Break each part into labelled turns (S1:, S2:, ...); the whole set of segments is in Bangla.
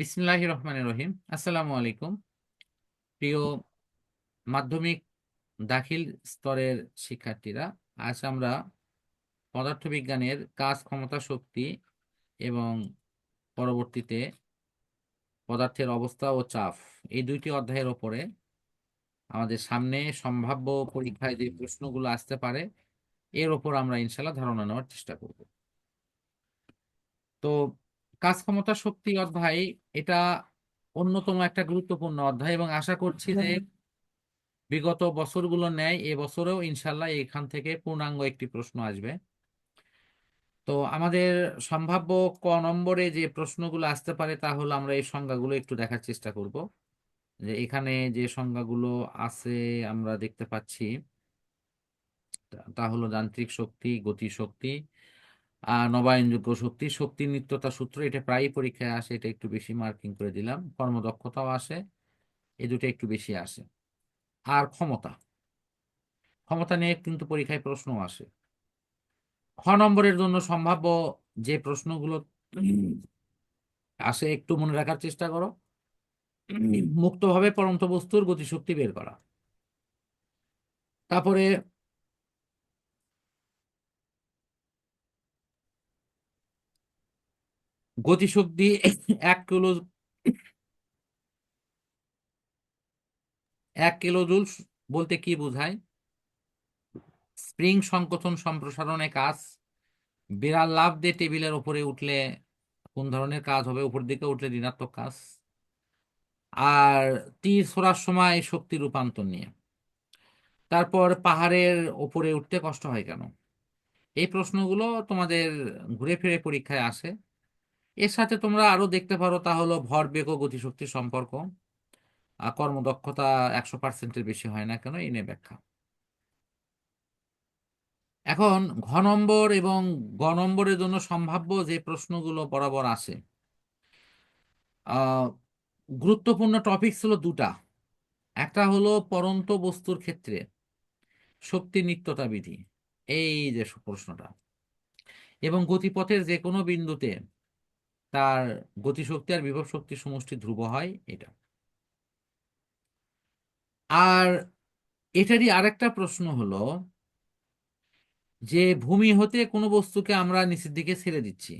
S1: বিসমিল্লাহ রহমানের রহিম। আসসালামু আলাইকুম। প্রিয় মাধ্যমিক দাখিল স্তরের শিক্ষার্থীরা, আজ আমরা পদার্থবিজ্ঞানের কাজ, ক্ষমতা, শক্তি এবং পরবর্তীতে পদার্থের অবস্থা ও চাপ এই দুইটি অধ্যায়ের ওপরে আমাদের সামনে সম্ভাব্য পরীক্ষায় যে প্রশ্নগুলো আসতে পারে, এর ওপর আমরা ইনশাল্লাহ ধারণা নেওয়ার চেষ্টা করব। তো কাজ ক্ষমতা শক্তি অধ্যায় এটা অন্যতম একটা গুরুত্বপূর্ণ অধ্যায় এবং আশা করছি যে বিগত বছরগুলো ন্যায় এ বছরেও ইনশাল্লাহ এখান থেকে পূর্ণাঙ্গ একটি প্রশ্ন আসবে। তো আমাদের সম্ভাব্য ক নম্বরে যে প্রশ্নগুলো আসতে পারে তা হলো আমরা এই সংজ্ঞাগুলো একটু দেখার চেষ্টা করব। যে এখানে যে সংজ্ঞাগুলো আছে আমরা দেখতে পাচ্ছি তা হলো যান্ত্রিক শক্তি গতি শক্তি নবায়নযোগ্য শক্তি শক্তির নিত্যতা সূত্র, এটা প্রায়ই পরীক্ষায় আসে, এটা একটু বেশি মার্কিং করে দিলাম। কর্মদক্ষতাও আসে এই দুটো একটু বেশি আসে। আর ক্ষমতা ক্ষমতা নিয়ে কিন্তু পরীক্ষায় প্রশ্ন আসে। খ নম্বরের জন্য সম্ভাব্য যে প্রশ্নগুলো আসে, একটু মনে রাখার চেষ্টা করো। মুক্তভাবে পরন্ত বস্তুর গতিশক্তি বের করা। তারপরে গতিশক্তি এক কিলো এক কিলো জুল বলতে কি বোঝায়? স্প্রিং সংকোচন সম্প্রসারণে কাজ। বিড়াল লাভ দিয়ে টেবিলের উপরে উঠলে কোন ধরনের কাজ হবে? উপর দিকে উঠলে ঋণাত্মক কাজ। আর তীর ছোড়ার সময় শক্তি রূপান্তর নিয়ে। তারপর পাহাড়ের উপরে উঠতে কষ্ট হয় কেন? এই প্রশ্নগুলো তোমাদের ঘুরে ফিরে পরীক্ষায় আসে। এর সাথে তোমরা আরও দেখতে পারো তা হলো ভরবেগ ও গতিশক্তির সম্পর্ক। কর্মদক্ষতা একশো পার্সেন্টের বেশি হয় না কেন? এই নিয়ে ব্যাখ্যা। এখন ঘ নম্বর এবং গ নম্বরের জন্য সম্ভাব্য যে প্রশ্নগুলো বরাবর আসে গুরুত্বপূর্ণ টপিক ছিল দুটা। একটা হলো পরন্ত বস্তুর ক্ষেত্রে শক্তি নিত্যতা বিধি। এই যে প্রশ্নটা। এবং গতিপথের যে কোনো বিন্দুতে তার গতিশক্তি আর বিভব শক্তি সমষ্টি ধ্রুব হয় এটা। আর এটারই আরেকটা প্রশ্ন হলো যে ভূমি হতে কোনো বস্তুকে আমরা নিচের দিকে ছেড়ে দিচ্ছি।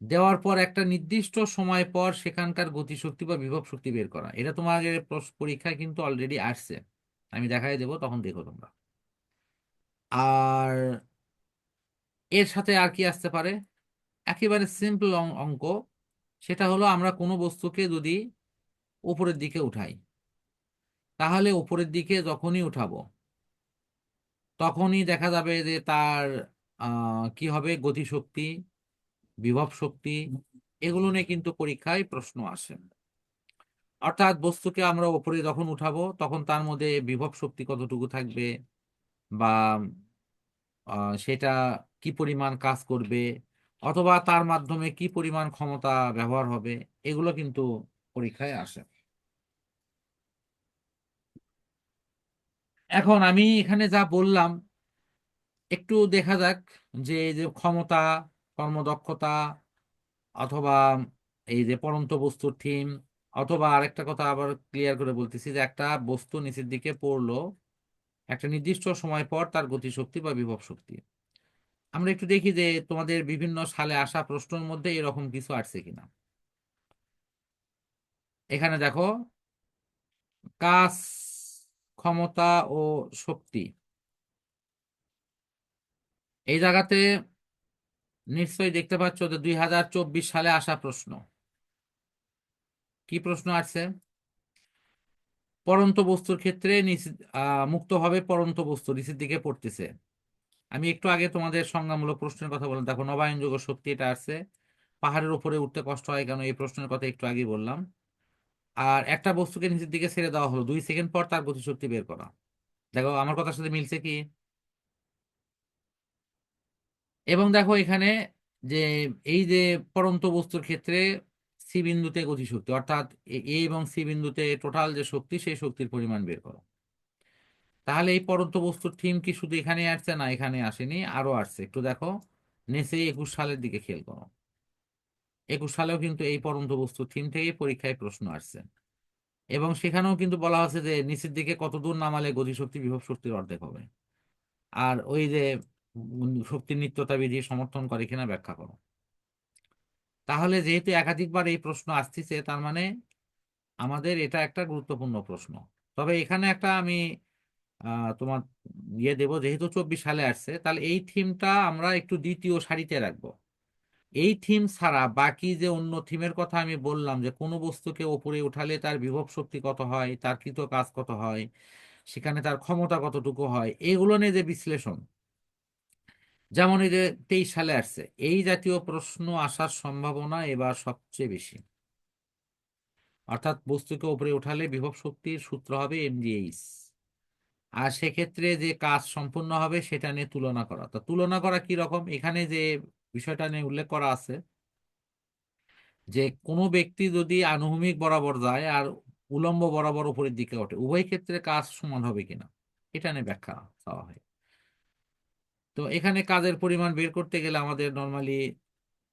S1: দেওয়ার পর একটা নির্দিষ্ট সময় পর সেখানকার গতিশক্তি বা বিভব শক্তি বের করা। এটা তোমাদের পরীক্ষায় কিন্তু অলরেডি আসছে। আমি দেখাই দেবো, তখন দেখো তোমরা। আর এর সাথে আর কি আসতে পারে? একেবারে সিম্পল অঙ্ক। সেটা হলো আমরা কোনো বস্তুকে যদি উপরের দিকে উঠাই, তাহলে উপরের দিকে যখনই উঠাবো, তখনই দেখা যাবে যে তার কি হবে? গতিশক্তি, বিভব শক্তি, এগুলো নিয়ে কিন্তু পরীক্ষায় প্রশ্ন আসে। অর্থাৎ বস্তুকে আমরা উপরে যখন উঠাবো, তখন তার মধ্যে বিভব শক্তি কতটুকু থাকবে বা সেটা কি পরিমাণ কাজ করবে অথবা তার মাধ্যমে কি পরিমাণ ক্ষমতা ব্যবহার হবে, এগুলো কিন্তু পরীক্ষায় আসে। এখন আমি এখানে যা বললাম, একটু দেখা যাক যে যে ক্ষমতা, কর্মদক্ষতা, অথবা এই যে পরন্ত বস্তুর থিম, অথবা আরেকটা কথা আবার ক্লিয়ার করে বলতেছি যে একটা বস্তু নিচের দিকে পড়ল, একটা নির্দিষ্ট সময় পর তার গতিশক্তি বা বিভব শক্তি। আমরা একটু দেখি যে তোমাদের বিভিন্ন সালে আসা প্রশ্নের মধ্যে এরকম কিছু আসছে কিনা। এখানে দেখো, কাজ, ক্ষমতা ও শক্তি। এই জায়গাতে নিশ্চয়ই দেখতে পাচ্ছ যে দুই হাজার চব্বিশ সালে আসা প্রশ্ন। কি প্রশ্ন আছে পরন্ত বস্তুর ক্ষেত্রে মুক্তভাবে পরন্ত বস্তু, নিচের দিকে পড়তেছে। আমি একটু আগে তোমাদের সংজ্ঞামূলক প্রশ্নের কথা বললাম। দেখো নবায়নযোগ্য শক্তি এটা আছে। পাহাড়ের উপরে উঠতে কষ্ট হয় কেন? এই প্রশ্নের কথা একটু আগে বললাম। আর একটা বস্তুকে নিচের দিকে ছেড়ে দেওয়া হলো। দুই সেকেন্ড পর তার গতিশক্তি বের করা। দেখো, আমার কথার সাথে মিলছে কি? এবং দেখো, এখানে যে এই যে পরন্ত বস্তুর ক্ষেত্রে সি বিন্দুতে গতিশক্তি, অর্থাৎ এ এবং সি বিন্দুতে টোটাল যে শক্তি, সেই শক্তির পরিমাণ বের করো। তাহলে এই পরন্ত বস্তুর থিম কি শুধু এখানে আসছে না এখানে আসেনি? আরও আসছে। একটু দেখো। নেসে একুশ সালের দিকে খেয়াল করো। একুশ সালেও কিন্তু এই পরন্ত বস্তু থিম থেকেই পরীক্ষায় প্রশ্ন আসছে। এবং সেখানেও কিন্তু বলা হচ্ছে যে নিচের দিকে কত দূর নামালে গতিশক্তি, বিভব শক্তির অর্ধেক হবে। আর ওই যে শক্তির নিত্যতা বিধি সমর্থন করে কিনা ব্যাখ্যা করো। তাহলে যেহেতু একাধিকবার এই প্রশ্ন আসতেছে, তার মানে আমাদের এটা একটা গুরুত্বপূর্ণ প্রশ্ন। তবে এখানে একটা আমি তোমার ইয়ে দেবো, যেহেতু চব্বিশ সালে আসছে, তাহলে এই থিমটা আমরা একটু দ্বিতীয় সারিতে রাখব। এই থিম ছাড়া বাকি যে অন্য থিমের কথা আমি বললাম, যে কোনো বস্তুকে ওপরে উঠালে তার বিভব শক্তি কত হয়, তার কৃত কাজ কত হয়, সেখানে তার ক্ষমতা কতটুকু হয়, এগুলো নিয়ে যে বিশ্লেষণ। যেমন এই যে তেইশ সালে আসছে, এই জাতীয় প্রশ্ন আসার সম্ভাবনা এবার সবচেয়ে বেশি। অর্থাৎ বস্তুকে উপরে উঠালে বিভব শক্তির সূত্র হবে এমজিএইচ আর সেক্ষেত্রে যে কাজ সম্পূর্ণ হবে সেটা নিয়ে তুলনা করা। তো তুলনা করা কি রকম? এখানে যে বিষয়টা নিয়ে উল্লেখ করা আছে যে কোনো ব্যক্তি যদি আনুভূমিক বরাবর যায় আর উলম্ব বরাবর উপরের দিকে ওঠে, উভয় ক্ষেত্রে কাজ সমান হবে কিনা? এটা নিয়ে ব্যাখ্যা চাওয়া হয়। তো এখানে কাজের পরিমাণ বের করতে গেলে আমাদের নর্মালি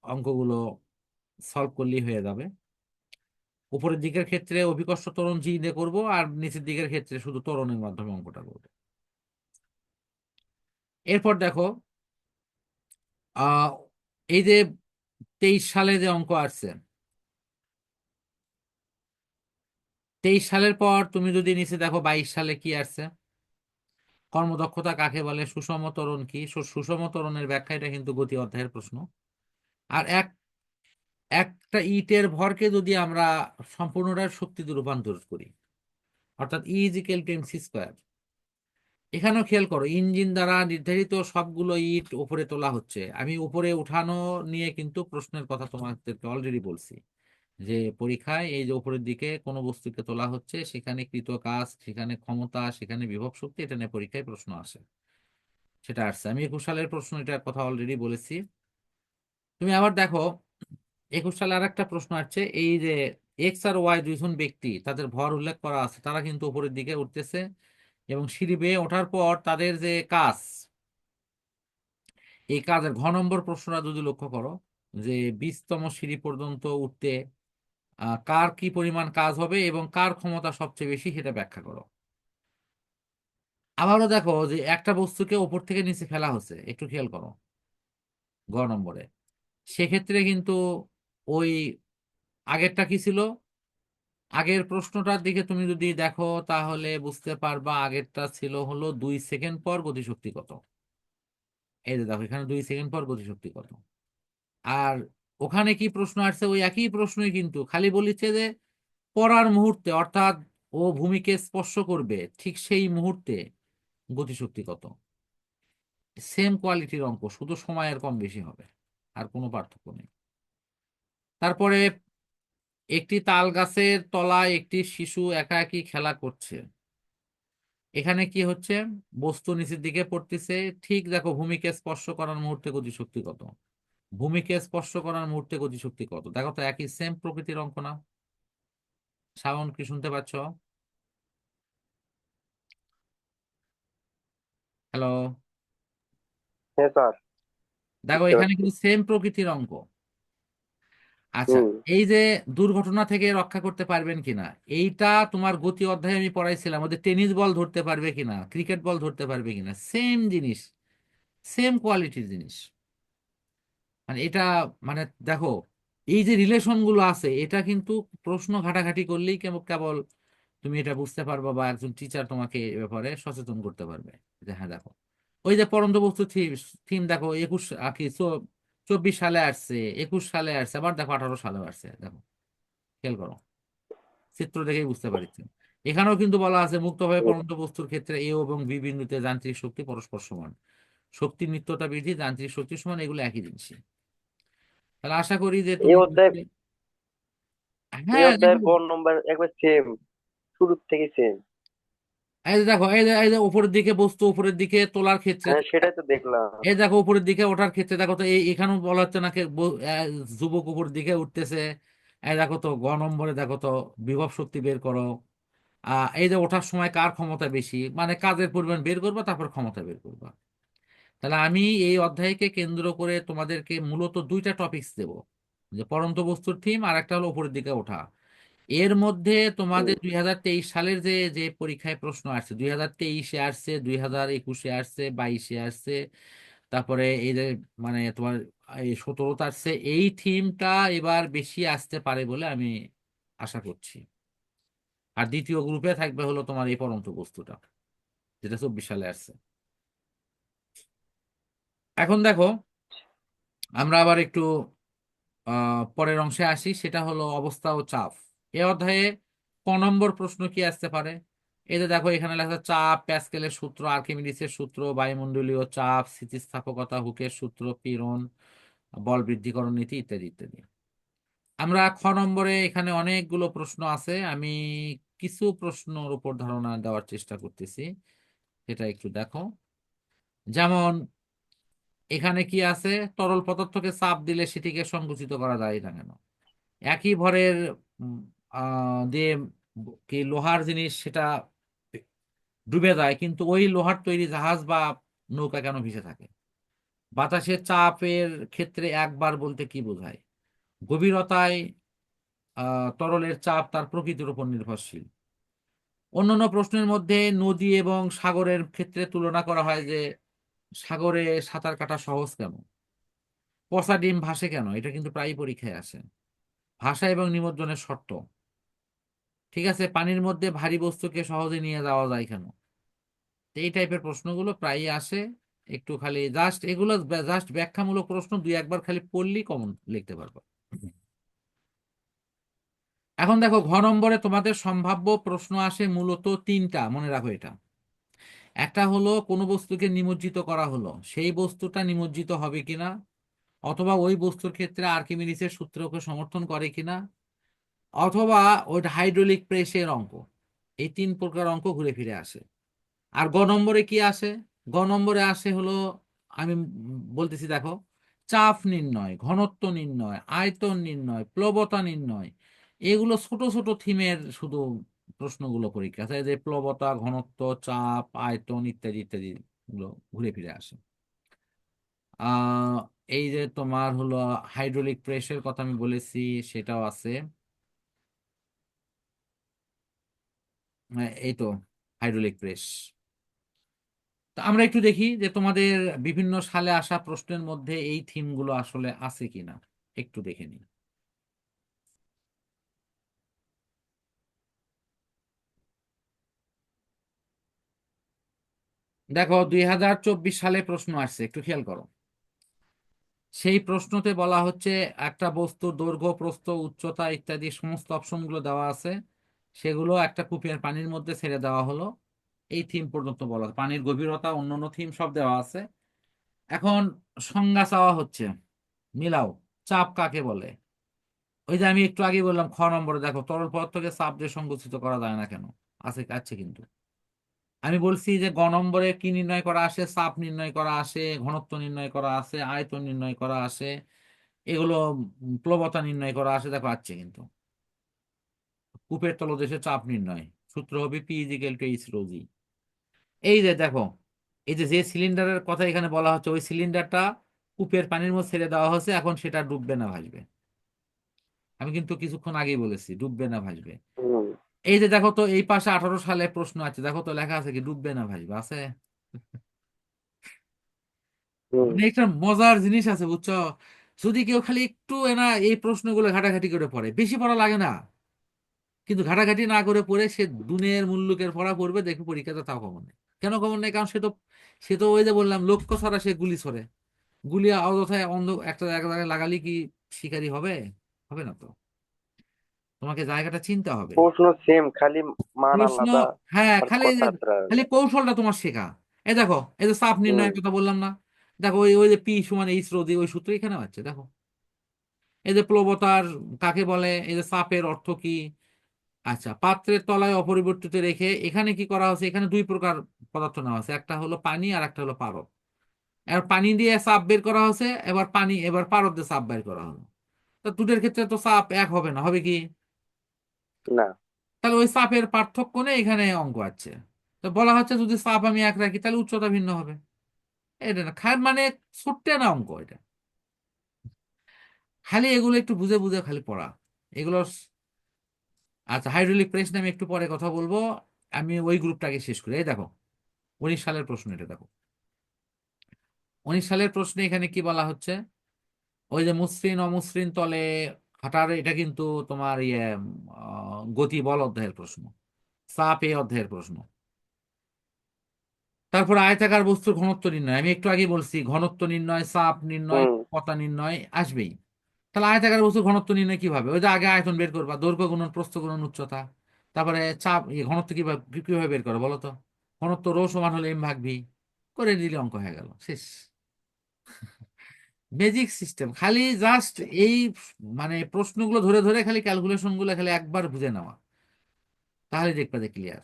S1: অঙ্কগুলো সলভ করলেই হয়ে যাবে। উপরের দিকের ক্ষেত্রে অভিকর্ষ ত্বরণ জি দিয়ে করব আর নিচের দিকের ক্ষেত্রে শুধু ত্বরণের মাধ্যমে অঙ্কটা করব। এরপর দেখো এই যে তেইশ সালে যে অঙ্ক আসছে, তেইশ সালের পর তুমি যদি নিচে দেখো বাইশ সালে কি আসছে, কর্মদক্ষতা কাকে বলে, সুষম ত্বরণ কি? সুষম ত্বরণের ব্যাখ্যা এটা কিন্তু গতি অধ্যায়ের প্রশ্ন। আর এক একটা ইটের ভরকে যদি আমরা সম্পূর্ণটা শক্তিতে রূপান্তর করি, অর্থাৎ E equal to MC square এখানেও খেয়াল করো, ইঞ্জিন দ্বারা নির্ধারিত সবগুলো ইট উপরে তোলা হচ্ছে। আমি উপরে উঠানো নিয়ে কিন্তু প্রশ্নের কথা তোমাদেরকে অলরেডি বলছি, যে পরীক্ষায় এই যে উপরের দিকে কোনো বস্তুকে তোলা হচ্ছে, সেখানে কৃত কাজ, সেখানে ক্ষমতা, সেখানে বিভব শক্তি, এটা নিয়ে পরীক্ষায় প্রশ্ন আসে। সেটা আসছে। আমি একুশ সালের প্রশ্ন এটার কথা অলরেডি বলেছি। তুমি আবার দেখো একুশ সালে আর একটা প্রশ্ন আসছে, এই যে এক্স আর ওয়াই দুইজন ব্যক্তি, তাদের ভর উল্লেখ করা আছে, তারা কিন্তু উপরের দিকে উঠতেছে এবং সিঁড়ি বেয়ে ওঠার পর তাদের যে কাজ, এই কাজের ঘ নম্বর প্রশ্নটা যদি লক্ষ্য করো, যে বিশতম সিঁড়ি পর্যন্ত উঠতে কার কি পরিমাণ কাজ হবে এবং কার ক্ষমতা সবচেয়ে বেশি সেটা ব্যাখ্যা করো। আবারও দেখো যে একটা বস্তুকে ওপর থেকে নিচে ফেলা হচ্ছে, একটু খেয়াল করো গ নম্বরে। সেক্ষেত্রে কিন্তু ওই আগেরটা কি ছিল? আগের প্রশ্নটার দিকে তুমি যদি দেখো, তাহলে বুঝতে পারবা আগেরটা ছিল হলো দুই সেকেন্ড পর গতিশক্তি কত। এই যে দেখো, এখানে দুই সেকেন্ড পর গতিশক্তি কত। আর ওখানে কি প্রশ্ন আসছে? ওই একই প্রশ্নই কিন্তু খালি বলিছে যে পড়ার মুহূর্তে, অর্থাৎ ও ভূমিকে স্পর্শ করবে, ঠিক সেই মুহূর্তে গতিশক্তি কত। সেম কোয়ালিটির অঙ্ক, শুধু সময়ের কম বেশি হবে, আর কোনো পার্থক্য নেই। তারপরে একটি তাল গাছের তলায় একটি শিশু একা একই খেলা করছে। এখানে কি হচ্ছে? বস্তু নিচের দিকে পড়তেছে। ঠিক দেখো ভূমিকে স্পর্শ করার মুহূর্তে গতিশক্তি কত? ভূমিকে স্পর্শ করার মুহূর্তে গতিশক্তি কত? দেখো তো একই সেম প্রকৃতির অঙ্ক না শ্রাবণ কি শুনতে পাচ্ছ? হ্যালো
S2: হ্যাঁ
S1: দেখো এখানে কিন্তু সেম প্রকৃতির অঙ্ক। আচ্ছা এই যে দুর্ঘটনা থেকে রক্ষা করতে পারবেন কিনা? এইটা তোমার গতি অধ্যায়ে আমি পড়াইছিলাম ওদের টেনিস বল ধরতে পারবে কিনা ক্রিকেট বল ধরতে পারবে কিনা সেম জিনিস সেম কোয়ালিটির জিনিস। মানে এটা মানে দেখো এই যে রিলেশনগুলো আছে এটা কিন্তু প্রশ্ন ঘাটাঘাটি করলেই কেবল কেবল তুমি এটা বুঝতে পারবা বা একজন টিচার তোমাকে এ ব্যাপারে সচেতন করতে পারবে। যে হ্যাঁ দেখো ওই যে পরন্ত বস্তু থিম দেখো একুশ আহ, কি চব্বিশ সালে আসছে একুশ সালে আসছে আবার দেখো আঠারো সালে আসছে দেখো। খেয়াল করো। চিত্র দেখেই বুঝতে পারছি এখানেও কিন্তু বলা আছে মুক্তভাবে পরন্ত বস্তুর ক্ষেত্রে এ এবং বি বিন্দুতে যান্ত্রিক শক্তি পরস্পর সমান। শক্তির নিত্যতা বৃদ্ধি যান্ত্রিক শক্তি সমান এগুলো একই জিনিসই তাহলে আশা করি যে হ্যাঁ
S2: নম্বর একবার সেম শুরুর থেকে সেম
S1: এই যে দেখো এই যে এই যে উপরের দিকে বস্তু উপরের দিকে তোলার ক্ষেত্রে
S2: হ্যাঁ সেটাই তো দেখলাম।
S1: এই দেখো উপরের দিকে ওঠার ক্ষেত্রে দেখো তো এই এখানেও বলা হচ্ছে না যুবক উপরের দিকে উঠতেছে। এই দেখো তো গ নম্বরে দেখো তো বিভব শক্তি বের করো। আহ এই যে ওঠার সময় কার ক্ষমতা বেশি? মানে কাজের পরিমাণ বের করবা তারপর ক্ষমতা বের করবা। তাহলে আমি এই অধ্যায়কে কেন্দ্র করে তোমাদেরকে মূলত দুইটা টপিকস দেব। যে পড়ন্ত বস্তুর থিম আর একটা হলো উপরের দিকে ওঠা। এর মধ্যে তোমাদের দুই হাজার তেইশ সালের যে যে পরীক্ষায় প্রশ্ন আসছে দুই হাজার তেইশে আসছে দুই হাজার একুশে আসছে বাইশে আসছে তারপরে এই যে মানে তোমার এই সতেরোতে আসছে এই থিমটা এবার বেশি আসতে পারে বলে আমি আশা করছি। আর দ্বিতীয় গ্রুপে থাকবে হলো তোমার এই পড়ন্ত বস্তুটা যেটা চব্বিশ সালে আসছে। এখন দেখো আমরা আবার একটু আহ পরের অংশে আসি সেটা হলো অবস্থা ও চাপ। এ অধ্যায়ে ক নম্বর প্রশ্ন কি আসতে পারে? যে দেখো, এখানে লেখা চাপ, প্যাসকেলের সূত্র, আর্কিমিডিসের সূত্র, বায়ুমণ্ডলীয় চাপ, স্থিতিস্থাপকতা, হুকের সূত্র, পীড়ন, বল বৃদ্ধিকরণ নীতি ইত্যাদি ইত্যাদি। আমরা খ নম্বরে এখানে অনেকগুলো প্রশ্ন আছে। আমি কিছু প্রশ্নর উপর ধারণা দেওয়ার চেষ্টা করতেছি। সেটা একটু দেখো। যেমন, এখানে কি আছে? তরল পদার্থকে চাপ দিলে সেটিকে সংকুচিত করা যায় না কেন? একই ভরের দিয়ে কি লোহার জিনিস সেটা ডুবে যায়, কিন্তু ওই লোহার তৈরি জাহাজ বা নৌকা কেন ভেসে থাকে? বাতাসের চাপের ক্ষেত্রে একবার বলতে কি বোঝায়? গভীরতায় তরলের চাপ তার প্রকৃতির উপর নির্ভরশীল। অন্যান্য প্রশ্নের মধ্যে নদী এবং সাগরের ক্ষেত্রে তুলনা করা হয় যে সাগরে সাঁতার কাটা সহজ কেন? পচা ডিম ভাসে কেন? এটা কিন্তু প্রায়ই পরীক্ষায় আসে। ভাষা এবং নিমজ্জনের শর্ত। ঠিক আছে, পানির মধ্যে ভারী বস্তুকে সহজে নিয়ে যাওয়া যায় কেন? এই টাইপের প্রশ্নগুলো প্রায়ই আসে, একটু খালি জাস্ট এগুলো জাস্ট ব্যাখ্যামূলক প্রশ্ন দুই একবার খালি পড়লেই কমন লিখতে পারব। এখন দেখো, ঘ নম্বরে তোমাদের সম্ভাব্য প্রশ্ন আসে মূলত তিনটা, মনে রাখো এটা। একটা হলো, কোনো বস্তুকে নিমজ্জিত করা হলো, সেই বস্তুটা নিমজ্জিত হবে কিনা? অথবা ওই বস্তুর ক্ষেত্রে আর্কিমিডিসের সূত্রকে সমর্থন করে কিনা? অথবা ওইটা হাইড্রোলিক প্রেসের অঙ্ক। এই তিন প্রকার অঙ্ক ঘুরে ফিরে আসে। আর গ নম্বরে কি আসে? গ নম্বরে আসে হলো, আমি বলতেছি দেখো, চাপ নির্ণয়, ঘনত্ব নির্ণয়, আয়তন নির্ণয়, প্লবতা নির্ণয়, এগুলো ছোট ছোট থিমের শুধু প্রশ্নগুলো পরীক্ষা। আছে যে প্লবতা, ঘনত্ব, চাপ, আয়তন ইত্যাদি ইত্যাদি ঘুরে ফিরে আসে। এই যে তোমার হলো হাইড্রোলিক প্রেসের কথা আমি বলেছি, সেটাও আছে। এই তো হাইড্রোলিক প্রেস। তো আমরা একটু দেখি যে তোমাদের বিভিন্ন সালে আসা প্রশ্নের মধ্যে এই থিমগুলো আসলে আছে কিনা। একটু দেখে নিই। দেখো, দুই হাজার চব্বিশ সালে প্রশ্ন আসছে, একটু খেয়াল করো। সেই প্রশ্নতে বলা হচ্ছে, একটা বস্তুর দৈর্ঘ্য, প্রস্থ, উচ্চতা ইত্যাদি সমস্ত অপশনগুলো দেওয়া আছে। সেগুলো একটা কুপির পানির মধ্যে ছেড়ে দেওয়া হলো। এই থিম পর্যন্ত বলা পানির গভীরতা, অন্যান্য থিম সব দেওয়া আছে। এখন সংজ্ঞা চাওয়া হচ্ছে, মিলাও, চাপ কাকে বলে? ওই যে আমি একটু আগে বললাম, খ নম্বরে দেখো, তরল পদার্থকে চাপ দিয়ে সংকুচিত করা যায় না কেন? আছে আছে কিন্তু। আমি বলছি যে গ নম্বরে কি নির্ণয় করা আসে? চাপ নির্ণয় করা আসে, ঘনত্ব নির্ণয় করা আসে, আয়তন নির্ণয় করা আসে, এগুলো প্লবতা নির্ণয় করা আসে, দেখো, আছে কিন্তু। কূপের তলদেশে চাপ নির্ণয়। সূত্র হবে P equal to H rho G এই যে দেখো এই যে যে সিলিন্ডারের কথা এখানে বলা হচ্ছে ওই সিলিন্ডারটা কূপের পানির মধ্যে ছেড়ে দেওয়া হচ্ছে এখন সেটা ডুববে না ভাসবে। আমি কিন্তু কিছুক্ষণ আগেই বলেছি ডুববে না ভাসবে। এই যে দেখো তো এই পাশে আঠারো সালে প্রশ্ন আছে দেখো তো লেখা আছে কি ডুববে না ভাসবে আছে? মানে একটা মজার জিনিস আছে বুঝছ? যদি কেউ খালি একটু এনা এই প্রশ্নগুলো ঘাটাঘাটি করে পড়ে বেশি পড়া লাগে না। কিন্তু ঘাটাঘাটি না করে পড়ে সে দুনের মুল্লুকের পড়া পড়বে দেখবে পরীক্ষাতে তাও কমন নেই। কেন কমন নেই? কারণ সে তো সে তো ওই যে বললাম লক্ষ্য ছাড়া সে গুলি ছড়ে। গুলি অযথায় অন্ধ একটা এক জায়গায় লাগালে কি শিকারি হবে? হবে না তো। তোমাকে জায়গাটা চিনতে হবে।
S2: প্রশ্ন সেম খালি মান
S1: প্রশ্ন
S2: আলাদা।
S1: হ্যাঁ
S2: আর
S1: খালি খালি কৌশলটা তোমার শেখা। এই দেখো এই যে চাপ নির্ণয়ের কথা বললাম না। দেখো ওই ওই যে পি সমান এইচ রো দিয়ে ওই সূত্র এখানে আছে দেখো। এই যে প্লবতার কাকে বলে? এই যে চাপের অর্থ কি? আচ্ছা পাত্রের তলায় অপরিবর্তিত রেখে এখানে কি করা হচ্ছে এখানে দুই প্রকার পদার্থ নেওয়া আছে একটা হলো পানি আর একটা হলো পারদ। এবার পানি দিয়ে চাপ বের করা হচ্ছে এবার পানি এবার পারদ দিয়ে চাপ বের করা হলো। তো দুটোর ক্ষেত্রে তো চাপ এক হবে না হবে কি?
S2: না।
S1: তাহলে ওই চাপের পার্থক্য নেই এখানে অঙ্ক আছে। তো বলা হচ্ছে যদি চাপ আমি এক রাখি তাহলে উচ্চতা ভিন্ন হবে। এটা না খায় মানে ছোট্ট না অঙ্ক এটা। খালি এগুলো একটু বুঝে বুঝে খালি পড়া। এগুলো আচ্ছা হাইড্রোলিক প্রেস নিয়ে আমি একটু পরে কথা বলব। আমি ওই গ্রুপটাকে শেষ করি। এই দেখো উনিশ সালের প্রশ্ন এটা দেখো। উনিশ সালের প্রশ্নে এখানে কি বলা হচ্ছে? ওই যে মসৃণ অমসৃণ তলে হাঁটার এটা কিন্তু তোমার ইয়ে গতি বল অধ্যায়ের প্রশ্ন। চাপ এ অধ্যায়ের প্রশ্ন। তারপর আয়তাকার বস্তুর ঘনত্ব নির্ণয়। আমি একটু আগে বলছি ঘনত্ব নির্ণয় চাপ নির্ণয় পতা নির্ণয় আসবেই। তাহলে আয়তাকার বস্তুর ঘনত্ব নির্ণয় কীভাবে? ওই যে আগে আয়তন বের করবা, দৈর্ঘ্য গুণন, প্রস্থ গুণন, উচ্চতা। তারপরে চাপ ঘনত্ব কীভাবে কীভাবে বের করো বলো তো? ঘনত্ব রো সমান হলে এম ভাগ ভি করে দিলে অঙ্ক হয়ে গেল, শেষ। বেজিক সিস্টেম খালি জাস্ট এই মানে প্রশ্নগুলো ধরে ধরে খালি ক্যালকুলেশনগুলো খালি একবার বুঝে নেওয়া। তাহলে দেখবে যে ক্লিয়ার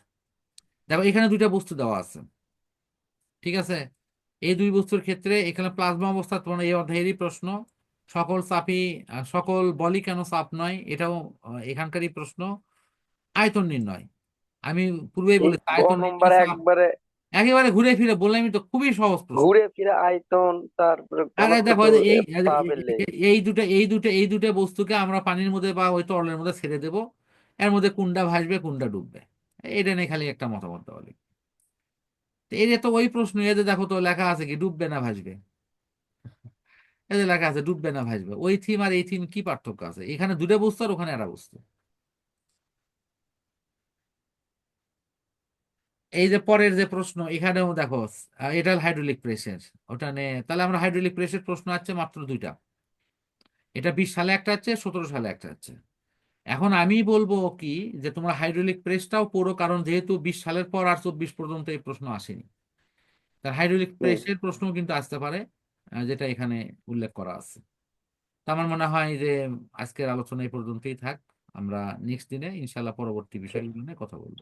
S1: দেখো, এখানে দুইটা বস্তু দেওয়া আছে। ঠিক আছে? এই দুই বস্তুর ক্ষেত্রে এখানে প্লাজমা অবস্থা তোমার এই অধ্যায়েরই প্রশ্ন। সকল চাপই সকল বলই কেন চাপ নয়? এটাও এখানকারই প্রশ্ন। আয়তন নির্ণয় আমি পূর্বেই
S2: এই
S1: বলেছি আয়তন
S2: নম্বর একবারে
S1: একেবারে ঘুরে ফিরে বললামই তো খুবই সহজ প্রশ্ন।
S2: ঘুরে ফিরে আয়তন তারপরে
S1: আরে দেখো এই এই- এই দুটো এই দুটো এই দুটো বস্তুকে আমরা পানির মধ্যে বা ওই তরলের মধ্যে ছেড়ে দেব। এর মধ্যে কোনটা ভাসবে কোনটা ডুববে। এটা নিয়ে খালি একটা মতামত দেওয়া লাগবে। তো এটা তো ওই প্রশ্ন এদের দেখো তো লেখা আছে কি ডুববে না ভাসবে। এদের লেখা আছে ডুববে না ভাসবে ওই থিম আর এই থিম কি পার্থক্য আছে? এখানে দুটো বস্তু আর ওখানে একটা বস্তু। এই যে পরের যে প্রশ্ন এখানেও দেখো এটা হাইড্রোলিক প্রেসের ওটা নে তাহলে আমরা হাইড্রোলিক প্রেসের প্রশ্ন আছে মাত্র দুইটা। এটা বিশ সালে একটা আছে সতেরো সালে একটা আছে। এখন আমি বলব কি যে তোমরা হাইড্রোলিক প্রেসটাও পড়ো কারণ যেহেতু বিশ সালের পর আর চব্বিশ পর্যন্ত এই প্রশ্ন আসেনি। তার হাইড্রোলিক প্রেসের প্রশ্ন কিন্তু আসতে পারে। যেটা এখানে উল্লেখ করা আছে। তা আমার মনে হয় যে আজকের আলোচনা এই পর্যন্তই থাক। আমরা নেক্সট দিনে ইনশাল্লাহ পরবর্তী বিষয়গুলো নিয়ে কথা বলব।